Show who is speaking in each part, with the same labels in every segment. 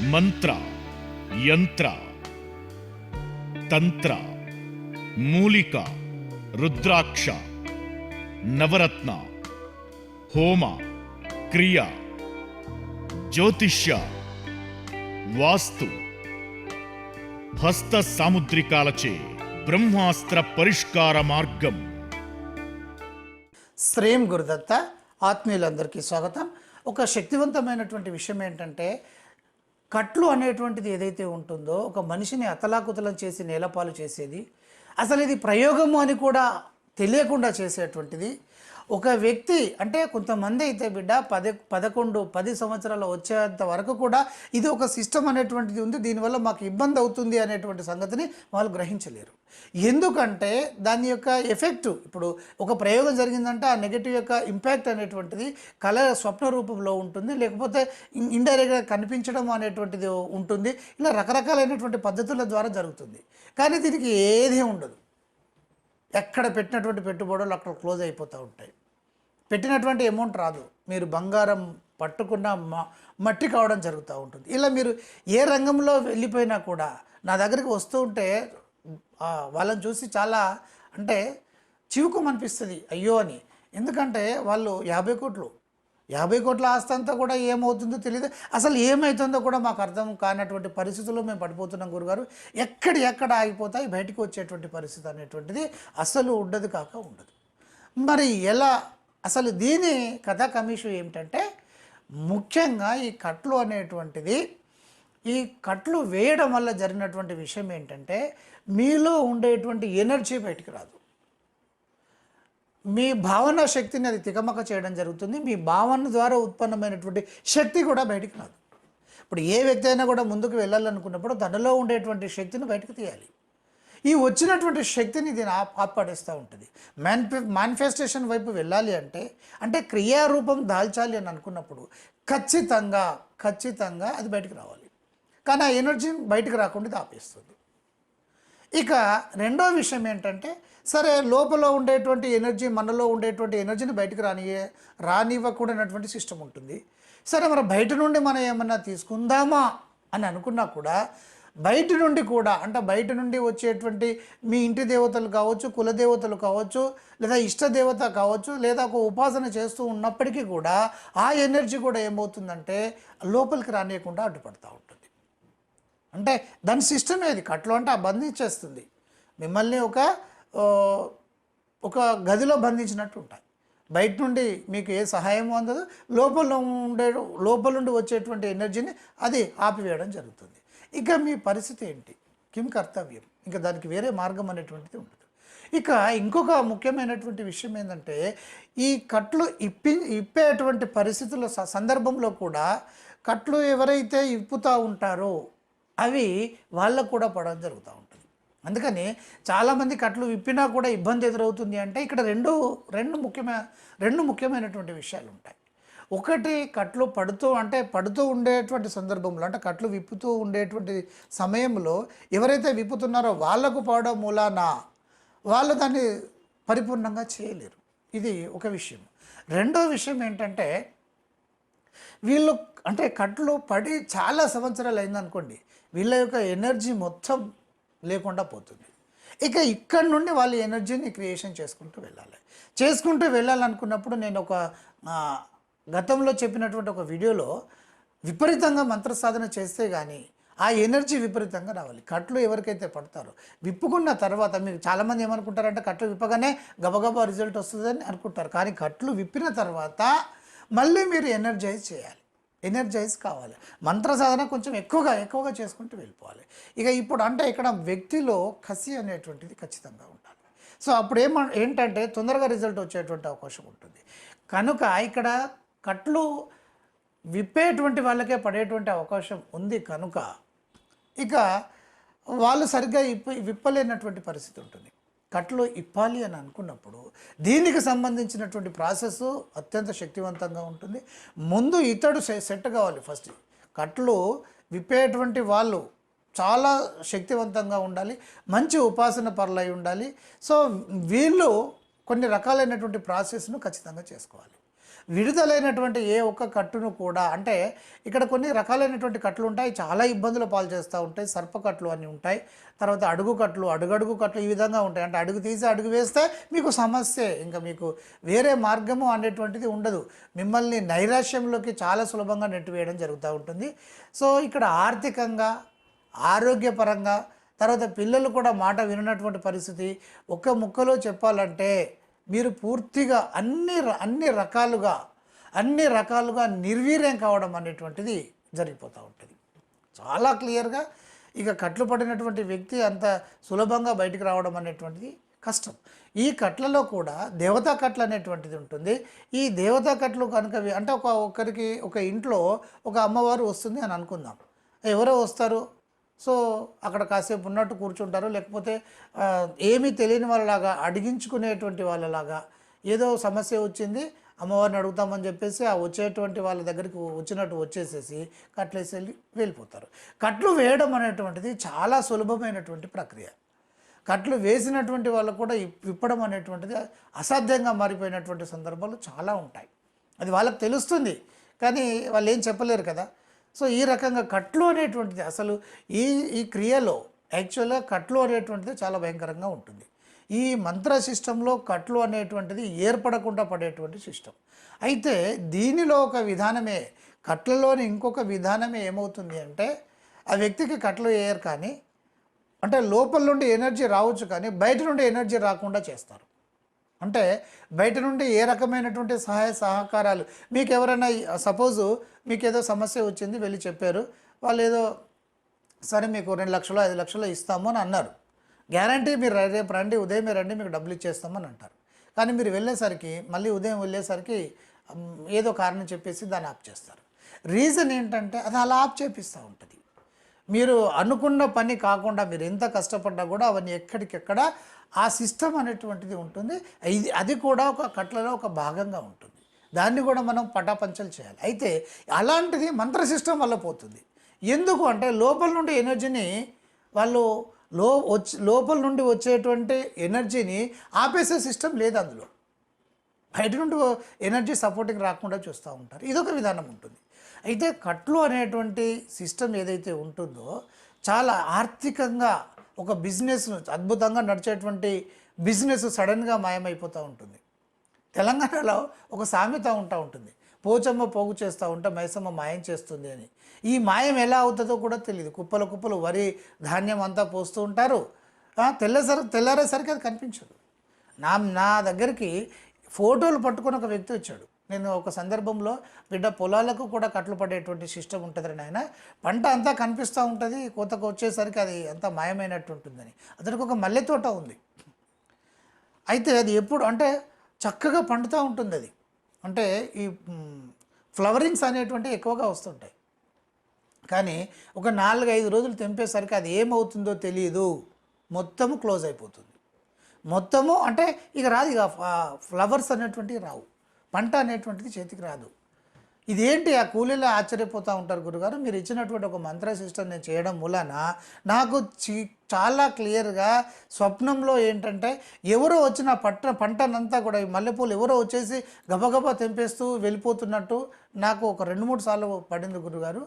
Speaker 1: మంత్ర యంత్ర తంత్ర మూలిక రుద్రాక్ష నవరత్న హోమ క్రియ జ్యోతిష్య వాస్తు హస్త సాముద్రికాలచే బ్రహ్మాస్త్ర పరిష్కార మార్గం.
Speaker 2: శ్రీం గురుదత్త ఆత్మీయులందరికీ స్వాగతం. ఒక శక్తివంతమైనటువంటి విషయం ఏంటంటే కట్లు అనేటువంటిది ఏదైతే ఉంటుందో ఒక మనిషిని అతలాకుతలం చేసి నేలపాలు చేసేది అసలు ఇది ప్రయోగము అని కూడా తెలియకుండా చేసేటువంటిది. ఒక వ్యక్తి అంటే కొంతమంది అయితే బిడ్డ పది పదకొండు పది సంవత్సరాలు వచ్చేంత వరకు కూడా ఇది ఒక సిస్టమ్ అనేటువంటిది ఉంది. దీనివల్ల మాకు ఇబ్బంది అవుతుంది అనేటువంటి సంగతిని వాళ్ళు గ్రహించలేరు. ఎందుకంటే దాని యొక్క ఎఫెక్ట్ ఇప్పుడు ఒక ప్రయోగం జరిగిందంటే ఆ నెగిటివ్ యొక్క ఇంపాక్ట్ అనేటువంటిది కళ స్వప్న రూపంలో ఉంటుంది. లేకపోతే ఇండైరెక్ట్గా కనిపించడం అనేటువంటిది ఉంటుంది. ఇలా రకరకాలైనటువంటి పద్ధతుల ద్వారా జరుగుతుంది. కానీ దీనికి ఏదీ ఉండదు. ఎక్కడ పెట్టినటువంటి పెట్టుబడులు అక్కడ క్లోజ్ అయిపోతూ ఉంటాయి. పెట్టినటువంటి అమౌంట్ రాదు. మీరు బంగారం పట్టుకున్న మ మట్టి కావడం జరుగుతూ ఉంటుంది. ఇలా మీరు ఏ రంగంలో వెళ్ళిపోయినా కూడా నా దగ్గరికి వస్తూ ఉంటే వాళ్ళని చూసి చాలా అంటే చివుకోమనిపిస్తుంది. అయ్యో అని. ఎందుకంటే వాళ్ళు యాభై కోట్లు. యాభై కోట్ల ఆస్తి అంతా కూడా ఏమవుతుందో తెలియదు అసలు ఏమవుతుందో కూడా మాకు అర్థం కానటువంటి పరిస్థితుల్లో మేము పడిపోతున్నాం గురుగారు. ఎక్కడ ఎక్కడ ఆగిపోతాయి బయటకు వచ్చేటువంటి పరిస్థితి అనేటువంటిది అసలు ఉండదు కాక ఉండదు. మరి ఎలా అసలు దీని కథా కమిషన్ ఏమిటంటే ముఖ్యంగా ఈ కట్లు అనేటువంటిది ఈ కట్లు వేయడం వల్ల జరిగినటువంటి విషయం ఏంటంటే మీలో ఉండేటువంటి ఎనర్జీ బయటికి రాదు. మీ భావన శక్తిని అది తికమక చేయడం జరుగుతుంది మీ భావన ద్వారా ఉత్పన్నమైనటువంటి శక్తి కూడా బయటికి రాదు. ఇప్పుడు ఏ వ్యక్తి అయినా కూడా ముందుకు వెళ్ళాలనుకున్నప్పుడు తనలో ఉండేటువంటి శక్తిని బయటకు తీయాలి. ఈ వచ్చినటువంటి శక్తిని దీని ఆపడేస్తూ ఆపాడేస్తూ ఉంటుంది. మ్యాన్ఫె మేనిఫెస్టేషన్ వైపు వెళ్ళాలి అంటే అంటే క్రియారూపం దాల్చాలి అని అనుకున్నప్పుడు ఖచ్చితంగా ఖచ్చితంగా అది బయటకు రావాలి. కానీ ఆ ఎనర్జీని బయటకు రాకుండా ఆపేస్తుంది. ఇక రెండో విషయం ఏంటంటే సరే లోపల ఉండేటువంటి ఎనర్జీ మనలో ఉండేటువంటి ఎనర్జీని బయటకు రాని రానివ్వకూడనటువంటి సిస్టమ్ ఉంటుంది. సరే మరి బయట నుండి మనం ఏమన్నా తీసుకుందామా అని అనుకున్నా కూడా బయట నుండి కూడా అంటే బయట నుండి వచ్చేటువంటి మీ ఇంటి దేవతలు కావచ్చు కులదేవతలు కావచ్చు లేదా ఇష్ట దేవత కావచ్చు లేదా ఒక ఉపాసన చేస్తూ ఉన్నప్పటికీ కూడా ఆ ఎనర్జీ కూడా ఏమవుతుందంటే లోపలికి రానియకుండా అడ్డుపడతా ఉంటుంది. అంటే దాని సిస్టమ్ ఏది కట్లు అంటే ఆ బంధించేస్తుంది మిమ్మల్ని ఒక ఒక గదిలో బంధించినట్టు ఉంటాయి. బయట నుండి మీకు ఏ సహాయం అందదు లోపల ఉండే లోపల నుండి వచ్చేటువంటి ఎనర్జీని అది ఆపివేయడం జరుగుతుంది. ఇక మీ పరిస్థితి ఏంటి? కిం కర్తవ్యం. ఇంకా దానికి వేరే మార్గం అనేటువంటిది ఉండదు. ఇక ఇంకొక ముఖ్యమైనటువంటి విషయం ఏంటంటే ఈ కట్లు ఇప్పి ఇప్పేటువంటి పరిస్థితుల స- సందర్భంలో కూడా కట్లు ఎవరైతే ఇప్పుతూ ఉంటారో అవి వాళ్ళకు కూడా పడడం జరుగుతూ ఉంటుంది. అందుకని చాలామంది కట్లు విప్పినా కూడా ఇబ్బంది ఎదురవుతుంది అంటే ఇక్కడ రెండు రెండు ముఖ్యమైన రెండు ముఖ్యమైనటువంటి విషయాలు ఉంటాయి. ఒకటి కట్లు పడుతూ అంటే పడుతూ ఉండేటువంటి సందర్భంలో అంటే కట్లు విప్పుతూ ఉండేటువంటి సమయంలో ఎవరైతే విప్పుతున్నారో వాళ్ళకు పడడం మూలాన వాళ్ళు దాన్ని పరిపూర్ణంగా చేయలేరు. ఇది ఒక విషయం. రెండో విషయం ఏంటంటే వీళ్ళు అంటే కట్లు పడి చాలా సంవత్సరాలు అయిందనుకోండి వీళ్ళ యొక్క ఎనర్జీ మొత్తం లేకుండా పోతుంది. ఇక ఇక్కడ నుండి వాళ్ళ ఎనర్జీని క్రియేషన్ చేసుకుంటూ వెళ్ళాలి. చేసుకుంటూ వెళ్ళాలనుకున్నప్పుడు నేను ఒక గతంలో చెప్పినటువంటి ఒక వీడియోలో విపరీతంగా మంత్ర సాధన చేస్తే కానీ ఆ ఎనర్జీ విపరీతంగా రావాలి. కట్లు ఎవరికైతే పడతారో విప్పుకున్న తర్వాత మీరు చాలామంది ఏమనుకుంటారంటే కట్లు విప్పగానే గబగబా రిజల్ట్ వస్తుందని అనుకుంటారు. కానీ కట్లు విప్పిన తర్వాత మళ్ళీ మీరు ఎనర్జైజ్ చేయాలి. ఎనర్జైజ్ కావాలి. మంత్ర సాధన కొంచెం ఎక్కువగా ఎక్కువగా చేసుకుంటూ వెళ్ళిపోవాలి. ఇక ఇప్పుడు అంటే ఇక్కడ వ్యక్తిలో కసి అనేటువంటిది ఖచ్చితంగా ఉండాలి. సో అప్పుడు ఏమ ఏంటంటే తొందరగా రిజల్ట్ వచ్చేటువంటి అవకాశం ఉంటుంది. కనుక ఇక్కడ కట్లు విప్పేటువంటి వాళ్ళకే పడేటువంటి అవకాశం ఉంది కనుక ఇక వాళ్ళు సరిగ్గా ఇప్ప విప్పలేనటువంటి పరిస్థితి ఉంటుంది. కట్లు ఇప్పాలి అని అనుకున్నప్పుడు దీనికి సంబంధించినటువంటి ప్రాసెస్ అత్యంత శక్తివంతంగా ఉంటుంది. ముందు ఇతడు సె- సెట్ కావాలి ఫస్ట్. కట్లు విప్పేటువంటి వాళ్ళు చాలా శక్తివంతంగా ఉండాలి. మంచి ఉపాసన పరులై ఉండాలి. సో వీళ్ళు కొన్ని రకాలైనటువంటి ప్రాసెస్ను ఖచ్చితంగా చేసుకోవాలి. విడుదలైనటువంటి ఏ ఒక్క కట్టును కూడా అంటే ఇక్కడ కొన్ని రకాలైనటువంటి కట్లు ఉంటాయి చాలా ఇబ్బందులు పాలు చేస్తూ ఉంటాయి సర్పకట్లు అని ఉంటాయి తర్వాత అడుగు కట్లు అడుగడుగు కట్లు ఈ విధంగా ఉంటాయి. అంటే అడుగు తీసి అడుగు వేస్తే మీకు సమస్యే ఇంకా మీకు వేరే మార్గము అనేటువంటిది ఉండదు. మిమ్మల్ని నైరాశ్యంలోకి చాలా సులభంగా నెట్టివేయడం జరుగుతూ ఉంటుంది. సో ఇక్కడ ఆర్థికంగా ఆరోగ్యపరంగా తర్వాత పిల్లలు కూడా మాట విననటువంటి పరిస్థితి ఒక్క ముక్కలో చెప్పాలంటే మీరు పూర్తిగా అన్ని అన్ని రకాలుగా అన్ని రకాలుగా నిర్వీర్యం కావడం అనేటువంటిది జరిగిపోతూ ఉంటుంది. చాలా క్లియర్గా ఇక కట్లు పడినటువంటి వ్యక్తి అంత సులభంగా బయటికి రావడం అనేటువంటిది కష్టం. ఈ కట్లలో కూడా దేవతా కట్లు అనేటువంటిది ఉంటుంది. ఈ దేవతా కట్లు కనుక అంటే ఒక ఒకరికి ఒక ఇంట్లో ఒక అమ్మవారు వస్తుంది అని అనుకుందాం. ఎవరో వస్తారు సో అక్కడ కాసేపు ఉన్నట్టు కూర్చుంటారు. లేకపోతే ఏమీ తెలియని వాళ్ళలాగా అడిగించుకునేటువంటి వాళ్ళలాగా ఏదో సమస్య వచ్చింది అమ్మవారిని అడుగుతామని చెప్పేసి ఆ వచ్చేటువంటి వాళ్ళ దగ్గరికి వచ్చినట్టు వచ్చేసేసి కట్లేసి వెళ్ళి వెళ్ళిపోతారు. కట్లు వేయడం అనేటువంటిది చాలా సులభమైనటువంటి ప్రక్రియ. కట్లు వేసినటువంటి వాళ్ళకు కూడా విప్పడం అనేటువంటిది అసాధ్యంగా మారిపోయినటువంటి సందర్భాలు చాలా ఉంటాయి. అది వాళ్ళకి తెలుస్తుంది. కానీ వాళ్ళు ఏం చెప్పలేరు కదా. సో ఈ రకంగా కట్లు అనేటువంటిది అసలు ఈ ఈ క్రియలో యాక్చువల్గా కట్లు అనేటువంటిది చాలా భయంకరంగా ఉంటుంది. ఈ మంత్ర సిస్టంలో కట్లు అనేటువంటిది ఏర్పడకుండా పడేటువంటి సిస్టమ్ అయితే దీనిలో ఒక విధానమే కట్లలోని ఇంకొక విధానమే ఏమవుతుంది అంటే ఆ వ్యక్తికి కట్లు వేయరు కానీ అంటే లోపల నుండి ఎనర్జీ రావచ్చు కానీ బయట నుండి ఎనర్జీ రాకుండా చేస్తారు. అంటే బయట నుండి ఏ రకమైనటువంటి సహాయ సహకారాలు? మీకు ఎవరైనా సపోజు మీకు ఏదో సమస్య వచ్చింది వెళ్ళి చెప్పారు. వాళ్ళు ఏదో సరే మీకు రెండు లక్షలు ఐదు లక్షలు ఇస్తాము అని అన్నారు. గ్యారంటీ మీరు రేపు రండి ఉదయం రండి మీకు డబ్బులు ఇచ్చేస్తామని అంటారు. కానీ మీరు వెళ్ళేసరికి మళ్ళీ ఉదయం వెళ్ళేసరికి ఏదో కారణం చెప్పేసి దాన్ని ఆప్ చేస్తారు. రీజన్ ఏంటంటే అది అలా ఆప్ చేపిస్తూ ఉంటుంది. మీరు అనుకున్న పని కాకుండా మీరు ఎంత కష్టపడ్డా కూడా అవన్నీ ఎక్కడికెక్కడ ఆ సిస్టమ్ అనేటువంటిది ఉంటుంది. ఇది అది కూడా ఒక కట్లలో ఒక భాగంగా ఉంటుంది. దాన్ని కూడా మనం పటాపంచలు చేయాలి. అయితే అలాంటిది మంత్ర సిస్టమ్ వల్ల పోతుంది. ఎందుకు అంటే లోపల నుండి ఎనర్జీని వాళ్ళు లో వచ్చి లోపల నుండి వచ్చేటువంటి ఎనర్జీని ఆపేసే సిస్టమ్ లేదు అందులో. బయట నుండి ఎనర్జీ సపోర్టింగ్ రాకుండా చూస్తూ ఉంటారు. ఇదొక విధానం ఉంటుంది. అయితే కట్లు అనేటువంటి సిస్టమ్ ఏదైతే ఉంటుందో చాలా ఆర్థికంగా ఒక బిజినెస్ అద్భుతంగా నడిచేటువంటి బిజినెస్ సడన్గా మాయమైపోతూ ఉంటుంది. తెలంగాణలో ఒక సామెత ఉంటా ఉంటుంది. పోచమ్మ పోగు చేస్తూ ఉంటే మైసమ్మ మాయం చేస్తుంది అని. ఈ మాయం ఎలా అవుతుందో కూడా తెలియదు కుప్పల కుప్పలు వరి ధాన్యం అంతా పోస్తూ ఉంటారు. తెల్లసరి తెల్లారేసరికి అది కనిపించదు. నా నా దగ్గరికి ఫోటోలు పట్టుకొని ఒక వ్యక్తి వచ్చాడు. నేను ఒక సందర్భంలో బిడ్డ పొలాలకు కూడా కట్లు పడేటువంటి సిస్టమ్ ఉంటుంది ఆయన పంట అంతా కనిపిస్తూ ఉంటుంది కోతకు వచ్చేసరికి అది అంతా మాయమైనట్టు ఉంటుందని. అతనికి ఒక మల్లె తోట ఉంది. అయితే అది ఎప్పుడు అంటే చక్కగా పండుతూ ఉంటుంది అది. అంటే ఈ ఫ్లవరింగ్స్ అనేటువంటివి ఎక్కువగా వస్తుంటాయి. కానీ ఒక నాలుగు ఐదు రోజులు తెంపేసరికి అది ఏమవుతుందో తెలియదు మొత్తము క్లోజ్ అయిపోతుంది. మొత్తము అంటే ఇక రాదు ఇక ఫ్లవర్స్ అనేటువంటివి రావు. పంట అనేటువంటిది చేతికి రాదు. ఇదేంటి ఆ కూలీలో ఆశ్చర్యపోతూ ఉంటారు గురుగారు? మీరు ఇచ్చినటువంటి ఒక మంత్ర సిస్టమ్ నేను చేయడం మూలాన నాకు చి- చాలా క్లియర్గా స్వప్నంలో ఏంటంటే ఎవరో వచ్చిన పట్ట పంటనంతా కూడా ఈ మల్లెపూలు ఎవరో వచ్చేసి గబగబా తెంపేస్తూ వెళ్ళిపోతున్నట్టు నాకు ఒక రెండు మూడు సార్లు పడింది గురుగారు.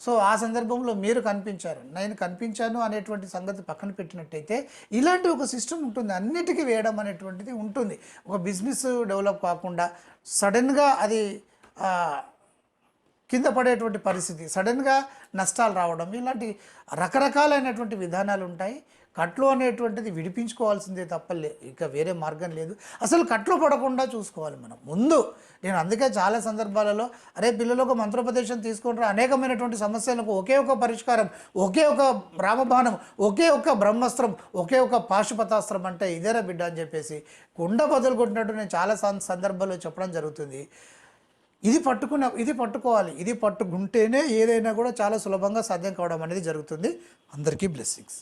Speaker 2: సో ఆ సందర్భంలో మీరు కనిపించారు. నేను కనిపించాను అనేటువంటి సంగతి పక్కన పెట్టినట్టయితే ఇలాంటి ఒక సిస్టమ్ ఉంటుంది. అన్నిటికీ వేయడం అనేటువంటిది ఉంటుంది. ఒక బిజినెస్ డెవలప్ కాకుండా సడన్గా అది కింద పడేటువంటి పరిస్థితి. సడన్గా నష్టాలు రావడం ఇలాంటి రకరకాలైనటువంటి విధానాలు ఉంటాయి. కట్లు అనేటువంటిది విడిపించుకోవాల్సిందే తప్ప ఇంకా ఇక వేరే మార్గం లేదు. అసలు కట్లు పడకుండా చూసుకోవాలి మనం. ముందు నేను అందుకే చాలా సందర్భాలలో అరే పిల్లలకు మంత్రోపదేశం తీసుకుంటారు అనేకమైనటువంటి సమస్యలకు ఒకే ఒక పరిష్కారం ఒకే ఒక రామబాణం ఒకే ఒక బ్రహ్మాస్త్రం ఒకే ఒక పాశుపతాస్త్రం అంటే ఇదేరా బిడ్డ అని చెప్పేసి కుండ బదులు కొట్టినట్టు నేను చాలా సందర్భాల్లో చెప్పడం జరుగుతుంది. ఇది పట్టుకున్న ఇది పట్టుకోవాలి. ఇది పట్టుకుంటేనే ఏదైనా కూడా చాలా సులభంగా సాధ్యం కావడం అనేది జరుగుతుంది. అందరికీ బ్లెస్సింగ్స్